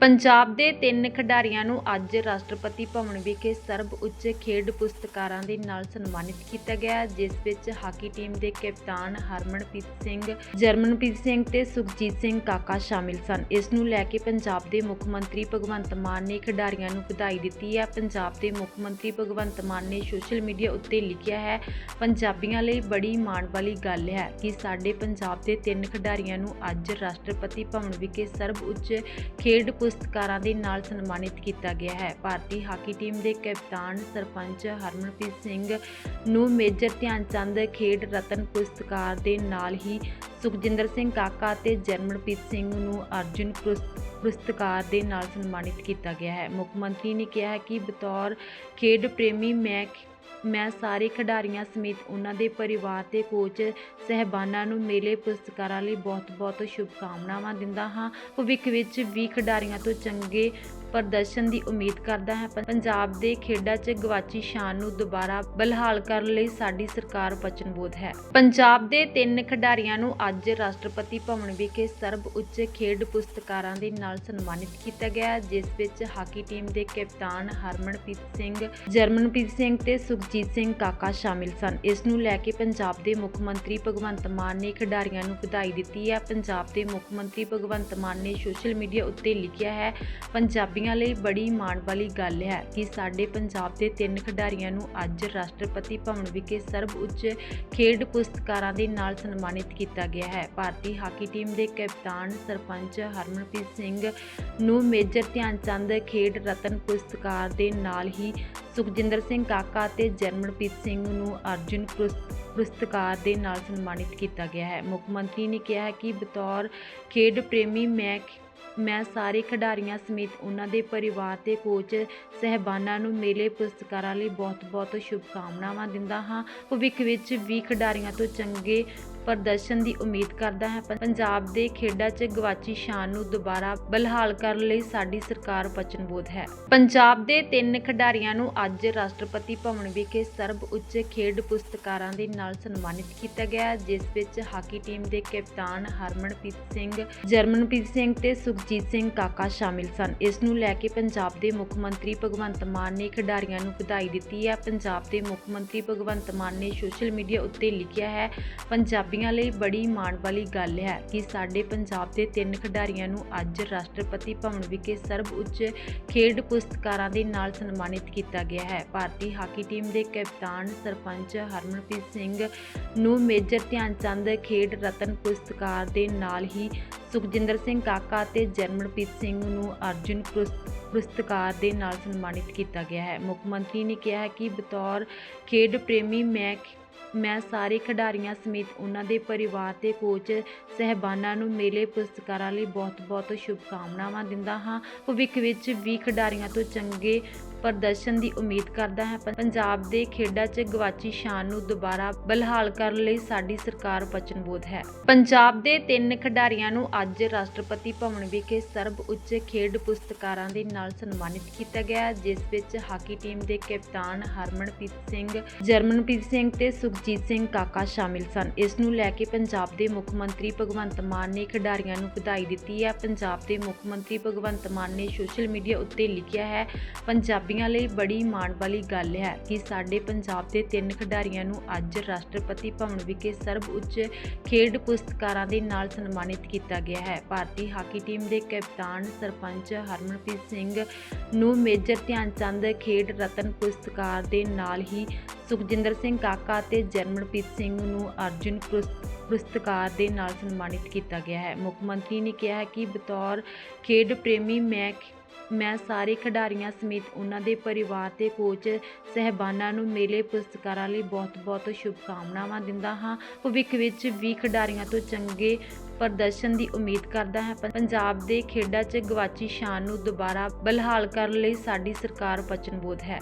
ਪੰਜਾਬ ਦੇ ਤਿੰਨ ਖਿਡਾਰੀਆਂ ਨੂੰ ਅੱਜ ਰਾਸ਼ਟਰਪਤੀ ਭਵਨ ਵਿਖੇ ਸਰਬ ਉੱਚ ਖੇਡ ਪੁਰਸਕਾਰਾਂ ਦੇ ਨਾਲ ਸਨਮਾਨਿਤ ਕੀਤਾ ਗਿਆ ਜਿਸ ਵਿੱਚ ਹਾਕੀ ਟੀਮ ਦੇ ਕਪਤਾਨ ਹਰਮਨਪ੍ਰੀਤ ਸਿੰਘ, ਜਰਮਨਪ੍ਰੀਤ ਸਿੰਘ ਤੇ ਸੁਖਜੀਤ ਸਿੰਘ ਕਾਕਾ ਸ਼ਾਮਿਲ ਸਨ। ਇਸ ਨੂੰ ਲੈ ਕੇ ਪੰਜਾਬ ਦੇ ਮੁੱਖ ਮੰਤਰੀ ਭਗਵੰਤ ਮਾਨ ਨੇ ਖਿਡਾਰੀਆਂ ਨੂੰ ਵਧਾਈ ਦਿੱਤੀ ਹੈ। ਪੰਜਾਬ ਦੇ ਮੁੱਖ ਮੰਤਰੀ ਭਗਵੰਤ ਮਾਨ ਨੇ ਸੋਸ਼ਲ ਮੀਡੀਆ ਉੱਤੇ ਲਿਖਿਆ ਹੈ, ਪੰਜਾਬੀਆਂ ਲਈ ਬੜੀ ਮਾਣ ਵਾਲੀ ਗੱਲ ਹੈ ਕਿ ਸਾਡੇ ਪੰਜਾਬ ਦੇ ਤਿੰਨ ਖਿਡਾਰੀਆਂ ਨੂੰ ਅੱਜ ਰਾਸ਼ਟਰਪਤੀ ਭਵਨ ਵਿਖੇ ਸਰਬ ਉੱਚ ਖੇਡ ਪੁਰਸਕਾਰਾਂ ਦੇ ਨਾਲ ਸਨਮਾਨਿਤ ਕੀਤਾ ਗਿਆ ਹੈ। ਭਾਰਤੀ ਹਾਕੀ ਟੀਮ ਦੇ ਕਪਤਾਨ ਸਰਪੰਚ ਹਰਮਨਪ੍ਰੀਤ ਸਿੰਘ ਨੂੰ ਮੇਜਰ ਧਿਆਨ ਚੰਦ ਖੇਡ ਰਤਨ ਪੁਰਸਕਾਰ ਦੇ ਨਾਲ ਹੀ ਸੁਖਜਿੰਦਰ ਸਿੰਘ ਕਾਕਾ ਅਤੇ ਜਰਮਨਪ੍ਰੀਤ ਸਿੰਘ ਨੂੰ ਅਰਜੁਨ ਪੁਰਸ- ਪੁਰਸਕਾਰ ਦੇ ਨਾਲ ਸਨਮਾਨਿਤ ਕੀਤਾ ਗਿਆ ਹੈ। ਮੁੱਖ ਮੰਤਰੀ ਨੇ ਕਿਹਾ ਹੈ ਕਿ ਬਤੌਰ ਖੇਡ ਪ੍ਰੇਮੀ ਮੈਂ ਮੈਂ ਸਾਰੇ ਖਿਡਾਰੀਆਂ ਸਮੇਤ ਉਹਨਾਂ ਦੇ ਪਰਿਵਾਰ ਤੇ ਕੋਚ ਸਹਿਬਾਨਾਂ ਨੂੰ ਮੇਲੇ ਪੁਰਸਕਾਰਾਂ ਲਈ ਬਹੁਤ-ਬਹੁਤ ਸ਼ੁਭਕਾਮਨਾਵਾਂ ਦਿੰਦਾ ਹਾਂ। ਭਵਿੱਖ ਵਿੱਚ ਵੀ ਖਿਡਾਰੀਆਂ ਤੋਂ ਚੰਗੇ ਪ੍ਰਦਰਸ਼ਨ ਦੀ ਉਮੀਦ ਕਰਦਾ ਹਾਂ। ਪੰਜਾਬ ਦੇ ਖੇਡਾਂ 'ਚ ਗਵਾਚੀ ਸ਼ਾਨ ਨੂੰ ਦੁਬਾਰਾ ਬਲਹਾਲ ਕਰਨ ਲਈ ਸਾਡੀ ਸਰਕਾਰ ਵਚਨਬੱਧ ਹੈ। ਪੰਜਾਬ ਦੇ ਤਿੰਨ ਖਿਡਾਰੀਆਂ ਨੂੰ ਅੱਜ ਰਾਸ਼ਟਰਪਤੀ ਭਵਨ ਵਿਖੇ ਸਰਬ ਉੱਚ ਖੇਡ ਪੁਰਸਕਾਰਾਂ ਦੇ ਨਾਲ ਸਨਮਾਨਿਤ ਕੀਤਾ ਗਿਆ ਜਿਸ ਵਿੱਚ ਹਾਕੀ ਟੀਮ ਦੇ ਕਪਤਾਨ ਹਰਮਨਪ੍ਰੀਤ ਸਿੰਘ, ਜਰਮਨਪ੍ਰੀਤ ਸਿੰਘ ਤੇ ਸੁਖਜੀਤ ਸਿੰਘ ਕਾਕਾ ਸ਼ਾਮਿਲ ਸਨ। ਇਸ ਨੂੰ ਲੈ ਕੇ ਪੰਜਾਬ ਦੇ ਮੁੱਖ ਮੰਤਰੀ ਭਗਵੰਤ ਮਾਨ ਨੇ ਖਿਡਾਰੀਆਂ ਨੂੰ ਵਧਾਈ ਦਿੱਤੀ ਹੈ। ਪੰਜਾਬ ਦੇ ਮੁੱਖ ਮੰਤਰੀ ਭਗਵੰਤ ਮਾਨ ਨੇ ਸੋਸ਼ਲ ਮੀਡੀਆ ਉੱਤੇ ਲਿਖਿਆ ਹੈ ਪੰਜਾਬੀ ਪੰਜਾਬੀਆਂ ਲਈ ਬੜੀ ਮਾਣ ਵਾਲੀ ਗੱਲ ਹੈ ਕਿ ਸਾਡੇ ਪੰਜਾਬ ਦੇ ਤਿੰਨ ਖਿਡਾਰੀਆਂ ਨੂੰ ਅੱਜ ਰਾਸ਼ਟਰਪਤੀ ਭਵਨ ਵਿਖੇ ਸਰਬ ਉੱਚ ਖੇਡ ਪੁਰਸਕਾਰਾਂ ਦੇ ਨਾਲ ਸਨਮਾਨਿਤ ਕੀਤਾ ਗਿਆ ਹੈ। ਭਾਰਤੀ ਹਾਕੀ ਟੀਮ ਦੇ ਕਪਤਾਨ ਸਰਪੰਚ ਹਰਮਨਪ੍ਰੀਤ ਸਿੰਘ ਨੂੰ ਮੇਜਰ ਧਿਆਨ ਚੰਦ ਖੇਡ ਰਤਨ ਪੁਰਸਕਾਰ ਦੇ ਨਾਲ ਹੀ ਸੁਖਜਿੰਦਰ ਸਿੰਘ ਕਾਕਾ ਅਤੇ ਜਰਮਨਪ੍ਰੀਤ ਸਿੰਘ ਨੂੰ ਅਰਜੁਨ ਪੁਰਸ- ਪੁਰਸਕਾਰ ਦੇ ਨਾਲ ਸਨਮਾਨਿਤ ਕੀਤਾ ਗਿਆ ਹੈ। ਮੁੱਖ ਮੰਤਰੀ ਨੇ ਕਿਹਾ ਕਿ ਬਤੌਰ ਖੇਡ ਪ੍ਰੇਮੀ ਮੈਂ ਮੈਂ ਸਾਰੇ ਖਿਡਾਰੀਆਂ ਸਮੇਤ ਉਹਨਾਂ ਦੇ ਪਰਿਵਾਰ ਤੇ ਕੋਚ ਸਹਿਬਾਨਾਂ ਨੂੰ ਮੇਲੇ ਪੁਰਸਕਾਰਾਂ ਲਈ ਬਹੁਤ-ਬਹੁਤ ਸ਼ੁਭਕਾਮਨਾਵਾਂ ਦਿੰਦਾ ਹਾਂ। ਭਵਿੱਖ ਵਿੱਚ ਵੀ ਖਿਡਾਰੀਆਂ ਤੋਂ ਚੰਗੇ ਪ੍ਰਦਰਸ਼ਨ ਦੀ ਉਮੀਦ ਕਰਦਾ ਹਾਂ। ਪੰਜਾਬ ਦੇ ਖੇਡਾਂ 'ਚ ਗਵਾਚੀ ਸ਼ਾਨ ਨੂੰ ਦੁਬਾਰਾ ਬਲਹਾਲ ਕਰਨ ਲਈ ਸਾਡੀ ਸਰਕਾਰ ਵਚਨਬੱਧ ਹੈ। ਪੰਜਾਬ ਦੇ ਤਿੰਨ ਖਿਡਾਰੀਆਂ ਨੂੰ ਅੱਜ ਰਾਸ਼ਟਰਪਤੀ ਭਵਨ ਵਿਖੇ ਸਰਬ ਉੱਚ ਖੇਡ ਪੁਰਸਕਾਰਾਂ ਦੇ ਨਾਲ ਸਨਮਾਨਿਤ ਕੀਤਾ ਗਿਆ ਜਿਸ ਵਿੱਚ ਹਾਕੀ ਟੀਮ ਦੇ ਕਪਤਾਨ ਹਰਮਨਪ੍ਰੀਤ ਸਿੰਘ, ਜਰਮਨਪ੍ਰੀਤ ਸਿੰਘ ਤੇ ਸੁਖਜੀਤ ਸਿੰਘ ਕਾਕਾ ਸ਼ਾਮਿਲ ਸਨ। ਇਸ ਨੂੰ ਲੈ ਕੇ ਪੰਜਾਬ ਦੇ ਮੁੱਖ ਮੰਤਰੀ ਭਗਵੰਤ ਮਾਨ ਨੇ ਖਿਡਾਰੀਆਂ ਨੂੰ ਵਧਾਈ ਦਿੱਤੀ ਹੈ। ਪੰਜਾਬ ਦੇ ਮੁੱਖ ਮੰਤਰੀ ਭਗਵੰਤ ਮਾਨ ਨੇ ਸੋਸ਼ਲ ਮੀਡੀਆ ਉੱਤੇ ਲਿਖਿਆ ਹੈ, ਪੰਜਾਬੀ ਪੰਜਾਬੀਆਂ ਲਈ ਬੜੀ ਮਾਣ ਵਾਲੀ ਗੱਲ ਹੈ ਕਿ ਸਾਡੇ ਪੰਜਾਬ ਦੇ ਤਿੰਨ ਖਿਡਾਰੀਆਂ ਨੂੰ ਅੱਜ ਰਾਸ਼ਟਰਪਤੀ ਭਵਨ ਵਿਖੇ ਸਰਬ ਉੱਚ ਖੇਡ ਪੁਰਸਕਾਰਾਂ ਦੇ ਨਾਲ ਸਨਮਾਨਿਤ ਕੀਤਾ ਗਿਆ ਹੈ। ਭਾਰਤੀ ਹਾਕੀ ਟੀਮ ਦੇ ਕਪਤਾਨ ਸਰਪੰਚ ਹਰਮਨਪ੍ਰੀਤ ਸਿੰਘ ਨੂੰ ਮੇਜਰ ਧਿਆਨ ਚੰਦ ਖੇਡ ਰਤਨ ਪੁਰਸਕਾਰ ਦੇ ਨਾਲ ਹੀ ਸੁਖਜਿੰਦਰ ਸਿੰਘ ਕਾਕਾ ਅਤੇ ਜਰਮਨਪ੍ਰੀਤ ਸਿੰਘ ਨੂੰ ਅਰਜੁਨ ਪੁਰਸ- ਪੁਰਸਕਾਰ ਦੇ ਨਾਲ ਸਨਮਾਨਿਤ ਕੀਤਾ ਗਿਆ ਹੈ। ਮੁੱਖ ਮੰਤਰੀ ਨੇ ਕਿਹਾ ਹੈ ਕਿ ਬਤੌਰ ਖੇਡ ਪ੍ਰੇਮੀ ਮੈਂ ਮੈਂ ਸਾਰੇ ਖਿਡਾਰੀਆਂ ਸਮੇਤ ਉਹਨਾਂ ਦੇ ਪਰਿਵਾਰ ਤੇ ਕੋਚ ਸਹਿਬਾਨਾਂ ਨੂੰ ਮੇਲੇ ਪੁਰਸਕਾਰਾਂ ਲਈ ਬਹੁਤ-ਬਹੁਤ ਸ਼ੁਭਕਾਮਨਾਵਾਂ ਦਿੰਦਾ ਹਾਂ। ਭਵਿੱਖ ਵਿੱਚ ਵੀ ਖਿਡਾਰੀਆਂ ਤੋਂ ਚੰਗੇ ਪ੍ਰਦਰਸ਼ਨ ਦੀ ਉਮੀਦ ਕਰਦਾ ਹੈ। ਪੰਜਾਬ ਦੇ ਖੇਡਾਂ 'ਚ ਗਵਾਚੀ ਸ਼ਾਨ ਨੂੰ ਦੁਬਾਰਾ ਬਲਹਾਲ ਕਰਨ ਲਈ ਸਾਡੀ ਸਰਕਾਰ ਵਚਨਬੋਧ ਹੈ। ਪੰਜਾਬ ਦੇ ਤਿੰਨ ਖਿਡਾਰੀਆਂ ਨੂੰ ਅੱਜ ਰਾਸ਼ਟਰਪਤੀ ਭਵਨ ਵਿਖੇ ਸਰਬ ਉੱਚ ਖੇਡ ਪੁਰਸਕਾਰਾਂ ਦੇ ਨਾਲ ਸਨਮਾਨਿਤ ਕੀਤਾ ਗਿਆ ਜਿਸ ਵਿੱਚ ਹਾਕੀ ਟੀਮ ਦੇ ਕਪਤਾਨ ਹਰਮਨਪ੍ਰੀਤ ਸਿੰਘ, ਜਰਮਨਪ੍ਰੀਤ ਸਿੰਘ ਤੇ ਸੁਖਜੀਤ ਸਿੰਘ ਕਾਕਾ ਸ਼ਾਮਿਲ ਸਨ। ਇਸ ਨੂੰ ਲੈ ਕੇ ਪੰਜਾਬ ਦੇ ਮੁੱਖ ਮੰਤਰੀ ਭਗਵੰਤ ਮਾਨ ਨੇ ਖਿਡਾਰੀਆਂ ਨੂੰ ਵਧਾਈ ਦਿੱਤੀ ਹੈ। ਪੰਜਾਬ ਦੇ ਮੁੱਖ ਮੰਤਰੀ ਭਗਵੰਤ ਮਾਨ ਨੇ ਸੋਸ਼ਲ ਮੀਡੀਆ ਉੱਤੇ ਲਿਖਿਆ ਹੈ, ਪੰਜਾਬ ਪੰਜਾਬੀਆਂ ਲਈ ਬੜੀ ਮਾਣ ਵਾਲੀ ਗੱਲ ਹੈ ਕਿ ਸਾਡੇ ਪੰਜਾਬ ਦੇ ਤਿੰਨ ਖਿਡਾਰੀਆਂ ਨੂੰ ਅੱਜ ਰਾਸ਼ਟਰਪਤੀ ਭਵਨ ਵਿਖੇ ਸਰਬ ਉੱਚ ਖੇਡ ਪੁਰਸਕਾਰਾਂ ਦੇ ਨਾਲ ਸਨਮਾਨਿਤ ਕੀਤਾ ਗਿਆ ਹੈ। ਭਾਰਤੀ ਹਾਕੀ ਟੀਮ ਦੇ ਕਪਤਾਨ ਸਰਪੰਚ ਹਰਮਨਪ੍ਰੀਤ ਸਿੰਘ ਨੂੰ ਮੇਜਰ ਧਿਆਨ ਚੰਦ ਖੇਡ ਰਤਨ ਪੁਰਸਕਾਰ ਦੇ ਨਾਲ ਹੀ ਸੁਖਜਿੰਦਰ ਸਿੰਘ ਕਾਕਾ ਅਤੇ ਜਰਮਨਪ੍ਰੀਤ ਸਿੰਘ ਨੂੰ ਅਰਜੁਨ ਪੁਰਸ- ਪੁਰਸਕਾਰ ਦੇ ਨਾਲ ਸਨਮਾਨਿਤ ਕੀਤਾ ਗਿਆ ਹੈ। ਮੁੱਖ ਮੰਤਰੀ ਨੇ ਕਿਹਾ ਹੈ ਕਿ ਬਤੌਰ ਖੇਡ ਪ੍ਰੇਮੀ ਮੈਂ ਮੈਂ ਸਾਰੇ ਖਿਡਾਰੀਆਂ ਸਮੇਤ ਉਹਨਾਂ ਦੇ ਪਰਿਵਾਰ ਤੇ ਕੋਚ ਸਹਿਬਾਨਾਂ ਨੂੰ ਮੇਲੇ ਪੁਰਸਕਾਰਾਂ ਲਈ ਬਹੁਤ-ਬਹੁਤ ਸ਼ੁਭਕਾਮਨਾਵਾਂ ਦਿੰਦਾ ਹਾਂ। ਭਵਿੱਖ ਵਿੱਚ ਵੀ ਖਿਡਾਰੀਆਂ ਤੋਂ ਚੰਗੇ ਪ੍ਰਦਰਸ਼ਨ ਦੀ ਉਮੀਦ ਕਰਦਾ ਹਾਂ। ਪੰਜਾਬ ਦੇ ਖੇਡਾਂ 'ਚ ਗਵਾਚੀ ਸ਼ਾਨ ਨੂੰ ਦੁਬਾਰਾ ਬਲਹਾਲ ਕਰਨ ਲਈ ਸਾਡੀ ਸਰਕਾਰ ਵਚਨਬੱਧ ਹੈ।